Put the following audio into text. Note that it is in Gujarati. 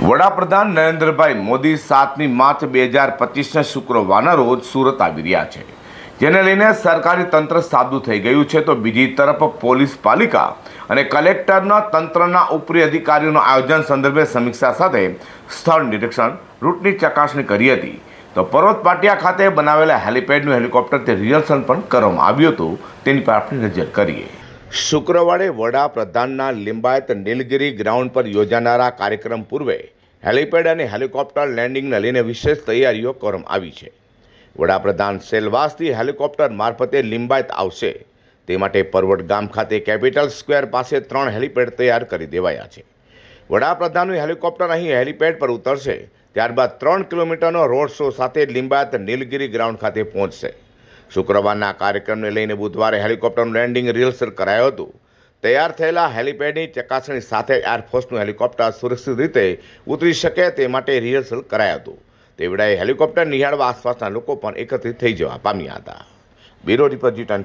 વડાપ્રધાન નરેન્દ્રભાઈ મોદી સાતમી માર્ચ બે હજાર પચીસના શુક્રવારના રોજ સુરત આવી રહ્યા છે. જેને લઈને સરકારી તંત્ર સાબદું થઈ ગયું છે તો બીજી તરફ પોલીસ પાલિકા અને કલેક્ટરના તંત્રના ઉપરી અધિકારીઓનું આયોજન સંદર્ભે સમીક્ષા સાથે સ્થળ નિરીક્ષણ, રૂટની ચકાસણી કરી હતી. તો પર્વત પાટિયા ખાતે બનાવેલા હેલિપેડનું તે રિહર્સલ પણ કરવામાં આવ્યું હતું. તેની પર આપણે નજર કરીએ. શુક્રવારે વડાપ્રધાનના લિંબાયત નીલગિરી ગ્રાઉન્ડ પર યોજાનારા કાર્યક્રમ પૂર્વે હેલિપેડ અને હેલિકોપ્ટર લેન્ડિંગને લઈને વિશેષ તૈયારીઓ કરવામાં આવી છે. વડાપ્રધાન સેલવાસથી હેલિકોપ્ટર મારફતે લિંબાયત આવશે. તે માટે પરવડ ગામ ખાતે કેપિટલ સ્ક્વેર પાસે ત્રણ હેલિપેડ તૈયાર કરી દેવાયા છે. વડાપ્રધાનનું હેલિકોપ્ટર અહીં હેલિપેડ પર ઉતરશે, ત્યારબાદ ત્રણ કિલોમીટરનો રોડ શો સાથે લિંબાયત નીલગિરી ગ્રાઉન્ડ ખાતે પહોંચશે. શુક્રવારના કાર્યક્રમને લઈને બુધવારે હેલિકોપ્ટરનું લેન્ડિંગ રિહર્સલ કરાયું હતું. તૈયાર થયેલા હેલિપેડની ચકાસણી સાથે એરફોર્સનું હેલિકોપ્ટર સુરક્ષિત રીતે ઉતરી શકે તે માટે રિહર્સલ કરાયું હતું. તે વેળાએ હેલિકોપ્ટર નિહાળવા આસપાસના લોકો પણ એકત્રિત થઈ જવા પામ્યા હતા. બ્યુરો રિપોર્ટ જી ટેન